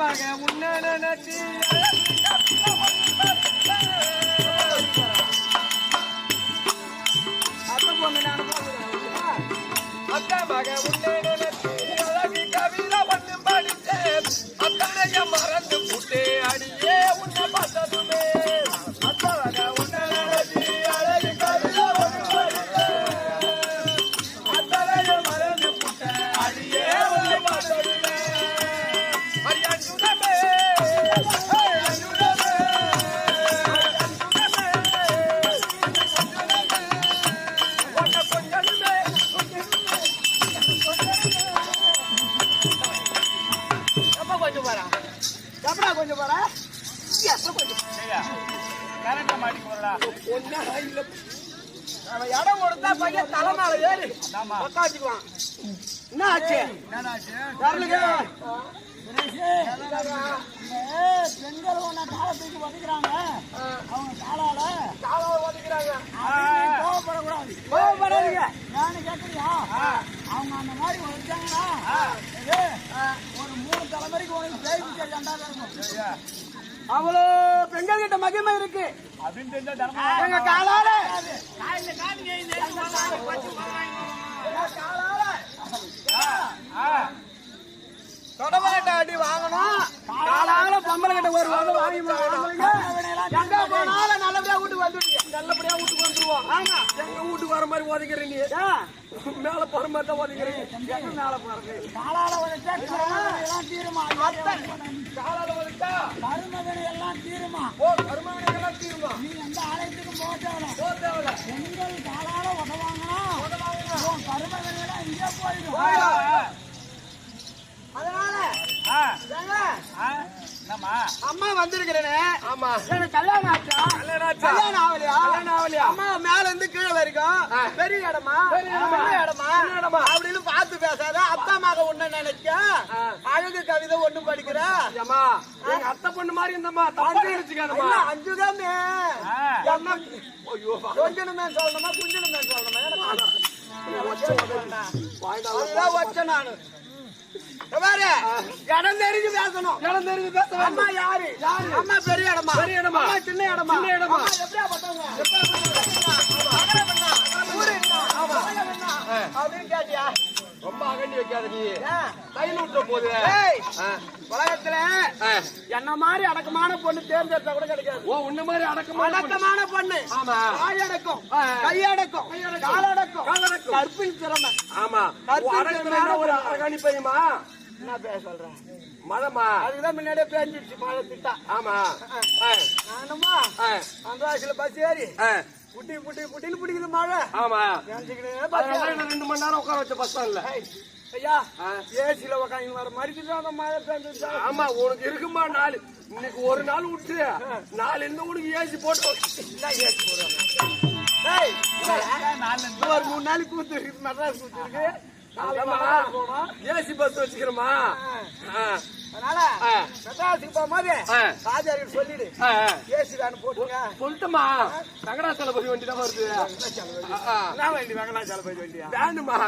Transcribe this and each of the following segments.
நினைச்சு அத்தை பொண்ணு நான் போகிறேன். அக்கா மக உன்னை நினைச்சு அழகு கவிதை அத்தனைய மறந்து புட்டே கொஞ்சம் போறா கொஞ்சம். கரண்ட மாட்டி போறடா ஒன்னா இல்ல. அவன் இடம் கொடுத்தா பையன் தலை மேல ஏறி. உட்காந்துக்குவான் என்ன ஆச்சு பெண்கள் ஒண்ணு காலத்துக்கு வதைக்கிறாங்க. அவங்க காலால. காலால ஒதுக்கிறாங்க கோவப்படக்கூடாது. கோவப்படாதீங்க. நானு கேக்குறியா? அவங்க அந்த மாதிரி வச்சாங்கன்னா இது, ஒரு மூணு தலைமுறைக்கு உனக்கு ஜெயிச்சு ரெண்டாவது இருக்கும். அவ்வளோ பெண்கள் கிட்ட மகிமை இருக்கு. அப்படின்னு தெரிஞ்சா தர்மம் எங்க காலால. தொடமகட்ட அடி வாங்கணும் காலால பொம்பளை கிட்ட ஒரு வந்து வாங்கி வாங்குவீங்க. எங்க போனாலும் நல்லபடியா வீட்டுக்கு வந்துடுவீங்க நல்லபடியா வீட்டுக்கு வந்துருவோம் ஆமா எங்க வீட்டுக்கு வர மாதிரி ஒதுக்கிறீங்க மேல போற மாதிரி தான் ஒதுக்கிறீங்க எங்க மேல போறது காலால வதைச்சா கருமகனை எல்லாம் தீருமா காலால ஒதுக்கா கருமகனை எல்லாம் தீருமா ஓ கருமகனைக்கெல்லாம் தீருமா நீ எந்த ஆலயத்துக்கும் போக தேவையில்ல போ தேவையில்ல பெண்கள் காலால உதவாங்கன்னா உன் அதனால அம்மா வந்திருக்கிறேனே ஆமா எனக்கு கல்யாணம் ஆச்சா கல்யாணம் ஆச்சா? கல்யாணம் ஆகலையா கல்யாணம் அம்மா மேல இருந்து கீழே வரைக்கும் பெரிய இடமா பெரிய இடமா? சின்ன இடமா அப்படின்னு பார்த்து பேசாத அத்தா மக ஒண்ணு நினைக்க அழகு கவிதை ஒண்ணு படிக்கிற ஏம்மா எங்க அத்தை பொண்ணு மாதிரி இருந்தம்மா தாண்டி நினைச்சுக்காதம்மா இல்ல, அஞ்சுதாமே ஆ. என்ன ஐயோ கொஞ்சணுமே சொல்லணுமா குஞ்சணுமே சொல்லணுமா வச்சேன் நானு இடம் தெரிஞ்சு பேசணும். இடம் தெரிஞ்சு பேச அம்மா யாரு? யாரு? அம்மா பெரிய இடமா? பெரிய இடமா? சின்ன இடமா? சின்ன இடமா? எப்படியா பட்டவங்க அகல பண்ணா, ஊரு என்ன? அகல பண்ணா. அப்படின்னு கேட்டியா ரொம்ப அகண்டி வைக்காத நீ? கையில் போது. உலகத்துல. என்ன மாதிரி அடக்கமான பொண்ணு தேர்ந்தெடுத்தா கூட கிடைக்காது. ஓ உன்ன மாதிரி அடக்கமான பொண்ணு. ஆமா. கற்பின் திறமை. ஆமா. அடக்கம்னா ஒரு என்ன பேச சொல்றேன் மதமா அதுக்குதான் முன்னாடியே பேஞ்சிடுச்சு மழை திட்டா. ஆமா. நானுமா? ஆ. அந்த வயசுல பஸ் ஏறி. புட்டி புட்டி புட்டின்னு பிடிக்குது மழை. ஆமா. ரெண்டு மணி நேரம் உட்கார வச்ச பஸ் ஸ்டாண்ட்ல ஐயா. ஏசில உக்காந்து வர மாதிரி ஆமா உனக்கு இருக்குமா நாலு? இன்னைக்கு ஒரு நாள் விட்டு நாலு இருந்து உனக்கு ஏசி போட்டு ஏசி போடுறாங்க? ஒரு மூணு நாளைக்கு கூத்து இருக்கு மெட்ராஸ் கூத்து இருக்கு ஏசி பஸ் வச்சுக்கிறோமா ஆ. அதனால. மெட்ராஸுக்கு போகும்போது ஆ. ராஜாருக்கு சொல்லிடு. ஆ, ஆ. ஏசி வேணும் போட்டுங்க சொல்லட்டுமா வெங்கடாச்சலபதி வண்டி. தான் வருது. என்ன வண்டி? வெங்கடாச்சால போய் வண்டியா? வேணுமா?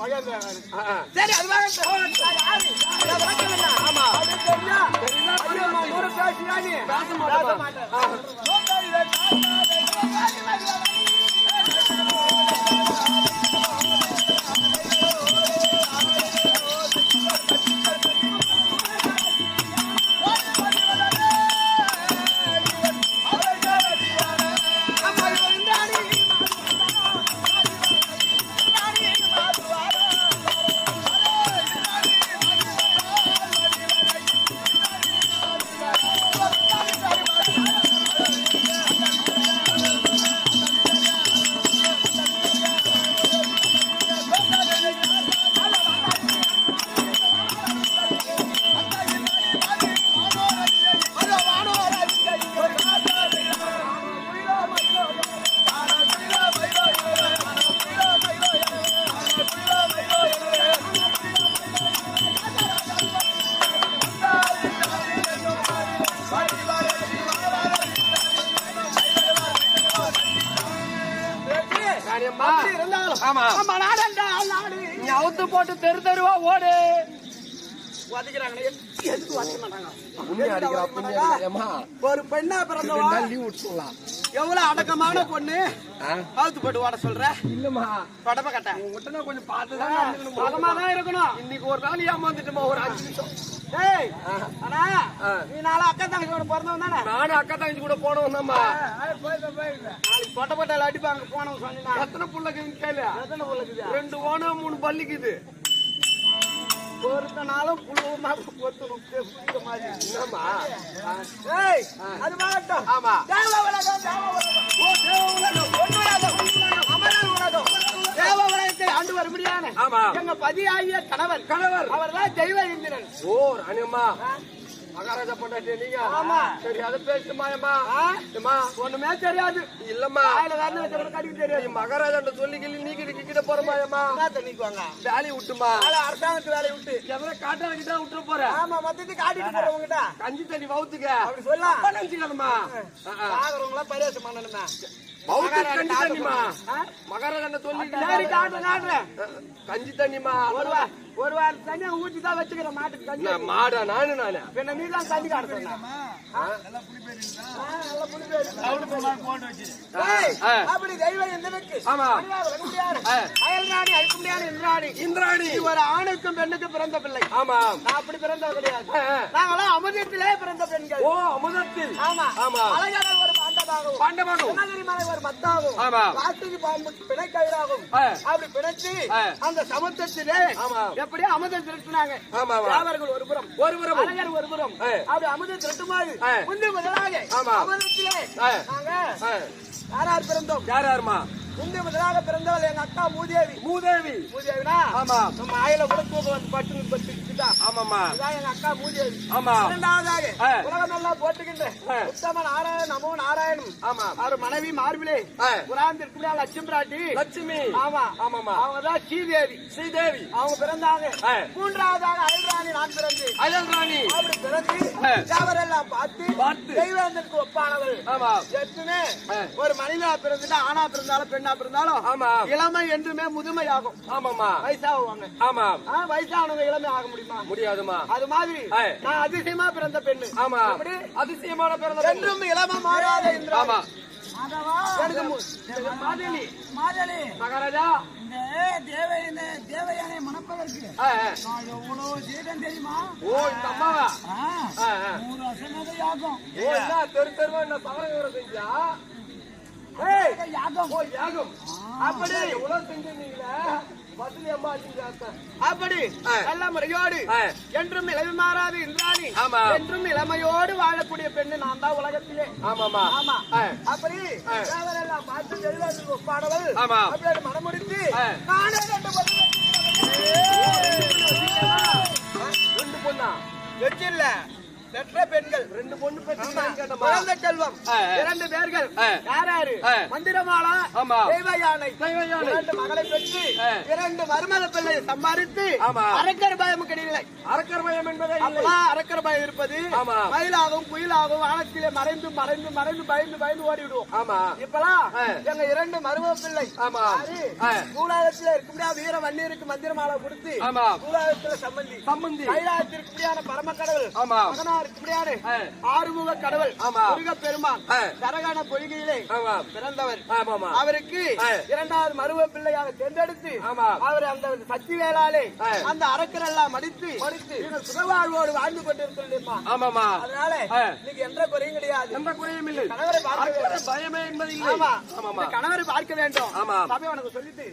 மகேந்திரா. சரி அது ஆமா? பேச மாட்டேன். தெரு தெருவா ஓடு ஒரு பெண்ணா பிறந்தவா நாள் leave விட்டு சொல்லலாம். எவ்வளவு அடக்கமான பொண்ணு? அவுத்து போட்டு ஓட சொல்ற? இல்லம்மா, தொடப்ப கட்ட. நான் கொஞ்சம் பார்த்துதான். பகமா தான் இருக்கணும். இன்னைக்கு ஒரு நாள் ஏமாந்துட்டுமா ஒரு அஞ்சு நிமிஷம்? அண்ணா ஆ. நீ நாளை அக்கா தங்கச்சியோட பிறந்தவன் தானே? நானும் அக்கா தங்கச்சி கூட போனவன் தான்மா. நாளைக்கு பொட்ட பொட்டால அடிப்பாங்க போனவன் சொன்னா எத்தனை புள்ளக்கு கேளு? எத்தனை உள்ளக்குது ரெண்டு ஓனம் மூணு பள்ளிக்குது ஒருத்தனாலும் புழுவமா ஒத்து குடிக்க மாதிரி. என்னம்மா? ஏய் அது மாகட்டும் ஆமா. தேவ உலகம் தேவ உலகம். ஓ தேவ உலகம். ஒன்று உலகம். அமரர் உலகம். தேவ உலகத்தை ஆண்டு வரும்படியான ஆமா. எங்க பதியாகிய கணவர். கணவர். அவர்தான் தெய்வ இந்திரன். ஓ ராணியம்மா மகாராஜா பொண்டாட்டி நீங்க. ஆமா. சரி அதை பேசுமா அம்மா? ஆ? அம்மா. ஒண்ணுமே தெரியாது. இல்லம்மா. கடிக்க தெரியாது. மகாராஜா சொல்லி கிள்ளி நீ கிட்ட கிட்ட போறமா அம்மா. என்ன தண்ணிக்குவாங்க வேலையை விட்டுமா? அரசாங்கத்து வேலையை விட்டு. எவரை காட்டாத கிட்ட விட்டுற போற? ஆமா மொத்தத்தை காட்டிட்டு போறவங்ககிட்ட கஞ்சி தண்ணி வவுத்துக்க. அப்படி சொல்லலாம் நினைச்சுக்காதம்மா பாக்குறவங்கள பரியாசம் பண்ணணுமே. தண்ணிமா சொல்லி கஞ்சி தண்ணிமா ஒரு வா ஒரு வாரம் தண்ணியை தான் வச்சுக்கிறேன் மாட்டுக்கு தண்ணி மாடா நானு நானு. பின்ன நீ தான் தண்ணி காட்ட சொன்ன ஏய், ஆ. அப்படி தெய்வம் எந்தனுக்கு ஆமா. ஆ. அயல்ராணி அழிக்க முடியாது இந்திராணி. ஒரு ஆணுக்கும் பெண்ணுக்கும் பிறந்த பிள்ளை. ஆமா. நான் அப்படி பிறந்தவ கிடையாது. நாங்களாம் அமுதத்திலே பிறந்த பெண்கள். ஓ அமுதத்தில். ஆமா. ஆமா. அழகடல் பாண்டமாகவும் மலை ஒரு. காட்டுக்கு பாம்பு பிணைக்கயிறாகும் ஆ. அப்படி பிணைச்சு. அந்த சமுத்திரத்திலே ஆமா. எப்படியோ அமுதம் திரட்டினாங்க. தேவர்கள் ஒரு புறம் ஒரு புறம் அழகர் ஒரு புறம். அப்படி அமுதம் திரட்டுமாறு. முந்தி முதலாக. அமுதத்திலே. நாங்க ஆ. யார் யார் பிறந்தோம் யார் யாருமா முந்தி முதலாக பிறந்தவள் எங்க அக்கா மூதேவி. மூதேவி. மூதேவினா? ஆமா. நம்ம ஆயில உலக வந்து பட்டு பட்டுக்கிட்டா ஆமாமா இதான் எங்க அக்கா மூதேவி. ஆமா. இரண்டாவதாக. உலகம் எல்லாம் போட்டுக்கின்ற. உத்தம நாராயணன் நமோ நாராயணன் ஆமா. அவர் மனைவி மார்பிலே ஆ. புராந்திற்கு லட்சுமி பிராட்டி. லட்சுமி. ஆமா. ஆமாமா அவங்க தான் ஸ்ரீதேவி. ஸ்ரீதேவி. அவங்க பிறந்தாங்க. மூன்றாவதாக அயல்ராணி நான் பிறந்தேன். அயல் ராணி அப்படி பிறந்து ஆ. தேவரெல்லாம் பார்த்து? பார்த்து. தெய்வேந்தனுக்கு ஒப்பானவள் ஆமா. எத்துமே ஆ. ஒரு மனிதா பிறந்துட்டு ஆணா பிறந்தாலும் பெண்ணா பிறந்தாலும் ஆமா. இளமை என்றுமே முதுமையாகும். ஆமாமா வயசாகுவாங்க. ஆமா. வயசானவங்க இளமை ஆக முடியுமா? முடியாதுமா அது மாதிரி. நான் அதிசயமா பிறந்த பெண்ணு. ஆமா. எப்படி? அதிசயமான பிறந்த பெண். என்றும் இளம மாறாத இந்திரா ஆமா. எனக்கு மு- எனக்கு மாதேவி மாதலி. மகாராஜா. இந்த தேவை இந்த தேவையானை மணப்பதற்கு ஆ, ஆ. நான் எவ்வளவு செய்தேன் தெரியுமா? ஓ இந்த அம்மாவா. நூறு வருஷம் யாகம் ஓ என்ன தெரு தெருவா என்ன தவற விவரம் செஞ்சா? யாகம் ஓ யாகம். அப்படி எவ்வளவு செஞ்சாத்த அப்படி. நல்ல முறையோடு. என்றும் இளமை மாறாத இந்திராணி. என்றும் இளமையோடு வாழக்கூடிய பெண்ணு நான் தான் உலகத்திலே ஆமாமா ஆமா. அப்படி. தேவரெல்லாம் பார்த்து ஒப்பானவள் ஆமா. அப்படி மனமுடித்து. நானே ரெண்டு பொண்ணு ரெண்டு பொண்ணா வெற்றில்ல பெற்ற பெண்கள் ரெண்டு பொண்ணு. பெற்று செல்வம். இரண்டு பேர்கள் ஆ. யார் யாரு ஆ. மந்திரமாலா. தெய்வ யானை. இரண்டு மகளை பெற்று. இரண்டு மருமத பிள்ளை சம்பாதித்து. அரக்கர் பயம் கிடையாது அரக்கர் பயம் என்பதே அரக்கர் பயம் இருப்பது ஆமா. மயிலாகும் குயிலாகும் வானத்திலே மறைந்து மறைந்து மறைந்து பயந்து பயந்து ஓடி விடுவோம் ஆமா இப்பெல்லாம். எங்க இரண்டு மரும பிள்ளை ஆமா. யாரு? ஆ. பூலாகத்துல இருக்க வீர வன்னியருக்கு மந்திரமாலை கொடுத்து. பூலாகத்துல சம்பந்தி சம்பந்தி கைலாயத்திற்கு பரம கடவுள் ஆமா. ஆ. ஆறுமுக கடவுள். முருக பெருமான் ஆ. சரகான பொய்கையிலே பிறந்தவர் அவருக்கு. இரண்டாவது மருவ பிள்ளையாக தேர்ந்தெடுத்து. அவர் அந்த சக்தி வேளாலே. அந்த அரக்கரெல்லாம் மடித்து மடித்து. சுகவாழ்வோடு வாழ்ந்து கொண்டிருக்கிறோம்மா ஆமாமா அதனால. இன்னைக்கு எந்த குறையும் கிடையாது எந்த குறையும் இல்லை கணவரை பார்க்க அரக்கர் வேண்டும் பயமே என்பது இல்லை ஆமா கணவரை பார்க்க வேண்டும் ஆமா. சபை உனக்கு சொல்லிட்டு